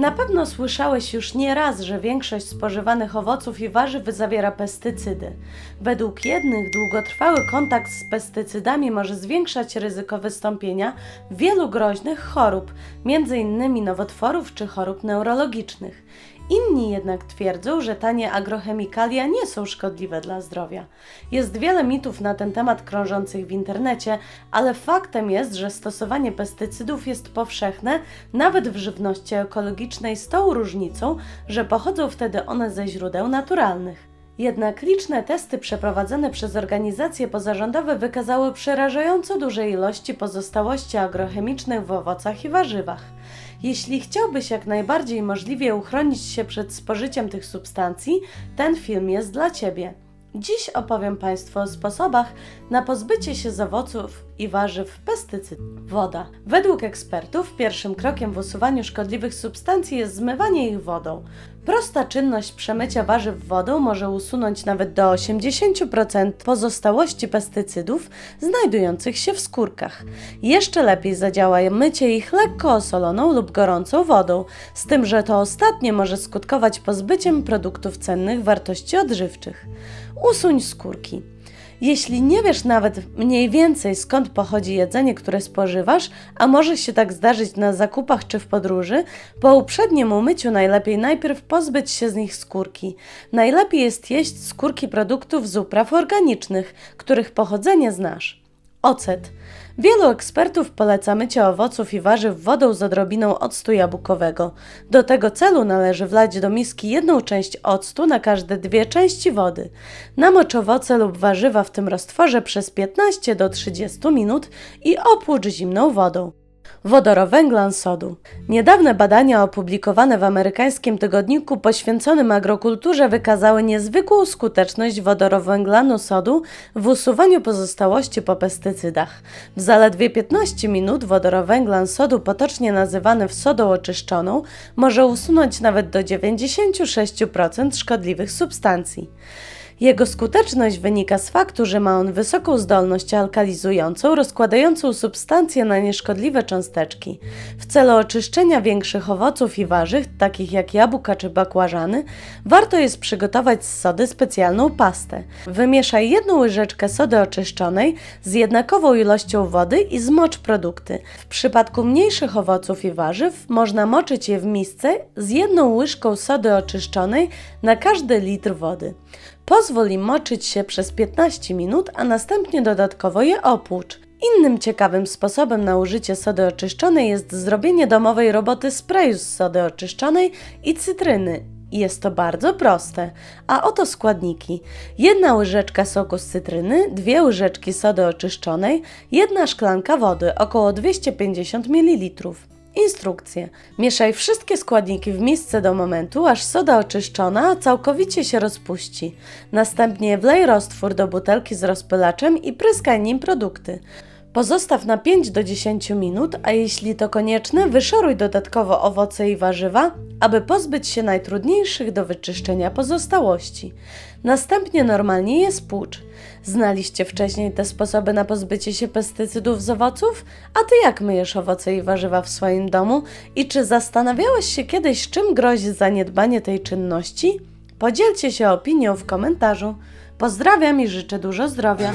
Na pewno słyszałeś już nieraz, że większość spożywanych owoców i warzyw zawiera pestycydy. Według jednych długotrwały kontakt z pestycydami może zwiększać ryzyko wystąpienia wielu groźnych chorób, m.in. nowotworów czy chorób neurologicznych. Inni jednak twierdzą, że tanie agrochemikalia nie są szkodliwe dla zdrowia. Jest wiele mitów na ten temat krążących w internecie, ale faktem jest, że stosowanie pestycydów jest powszechne nawet w żywności ekologicznej z tą różnicą, że pochodzą wtedy one ze źródeł naturalnych. Jednak liczne testy przeprowadzone przez organizacje pozarządowe wykazały przerażająco duże ilości pozostałości agrochemicznych w owocach i warzywach. Jeśli chciałbyś jak najbardziej możliwie uchronić się przed spożyciem tych substancji, ten film jest dla Ciebie. Dziś opowiem Państwu o sposobach na pozbycie się z owoców i warzyw pestycydów. Woda. Według ekspertów pierwszym krokiem w usuwaniu szkodliwych substancji jest zmywanie ich wodą. Prosta czynność przemycia warzyw wodą może usunąć nawet do 80% pozostałości pestycydów znajdujących się w skórkach. Jeszcze lepiej zadziała mycie ich lekko osoloną lub gorącą wodą, z tym, że to ostatnie może skutkować pozbyciem produktów cennych wartości odżywczych. Usuń skórki. Jeśli nie wiesz nawet mniej więcej skąd pochodzi jedzenie, które spożywasz, a może się tak zdarzyć na zakupach czy w podróży, po uprzednim umyciu najlepiej najpierw pozbyć się z nich skórki. Najlepiej jest jeść skórki produktów z upraw organicznych, których pochodzenie znasz. Ocet. Wielu ekspertów poleca mycie owoców i warzyw wodą z odrobiną octu jabłkowego. Do tego celu należy wlać do miski jedną część octu na każde dwie części wody. Namocz owoce lub warzywa w tym roztworze przez 15 do 30 minut i opłucz zimną wodą. Wodorowęglan sodu. Niedawne badania opublikowane w amerykańskim tygodniku poświęconym agrokulturze wykazały niezwykłą skuteczność wodorowęglanu sodu w usuwaniu pozostałości po pestycydach. W zaledwie 15 minut wodorowęglan sodu, potocznie nazywany w sodą oczyszczoną, może usunąć nawet do 96% szkodliwych substancji. Jego skuteczność wynika z faktu, że ma on wysoką zdolność alkalizującą, rozkładającą substancje na nieszkodliwe cząsteczki. W celu oczyszczenia większych owoców i warzyw, takich jak jabłka czy bakłażany, warto jest przygotować z sody specjalną pastę. Wymieszaj jedną łyżeczkę sody oczyszczonej z jednakową ilością wody i zmocz produkty. W przypadku mniejszych owoców i warzyw można moczyć je w misce z jedną łyżką sody oczyszczonej na każdy litr wody. Pozwól im moczyć się przez 15 minut, a następnie dodatkowo je opłucz. Innym ciekawym sposobem na użycie sody oczyszczonej jest zrobienie domowej roboty sprayu z sody oczyszczonej i cytryny. Jest to bardzo proste. A oto składniki: jedna łyżeczka soku z cytryny, dwie łyżeczki sody oczyszczonej, jedna szklanka wody, około 250 ml. Instrukcje. Mieszaj wszystkie składniki w misce do momentu, aż soda oczyszczona całkowicie się rozpuści. Następnie wlej roztwór do butelki z rozpylaczem i pryskaj nim produkty. Pozostaw na 5 do 10 minut, a jeśli to konieczne, wyszoruj dodatkowo owoce i warzywa, aby pozbyć się najtrudniejszych do wyczyszczenia pozostałości. Następnie normalnie je spłucz. Znaliście wcześniej te sposoby na pozbycie się pestycydów z owoców? A ty jak myjesz owoce i warzywa w swoim domu? I czy zastanawiałeś się kiedyś, czym grozi zaniedbanie tej czynności? Podzielcie się opinią w komentarzu. Pozdrawiam i życzę dużo zdrowia.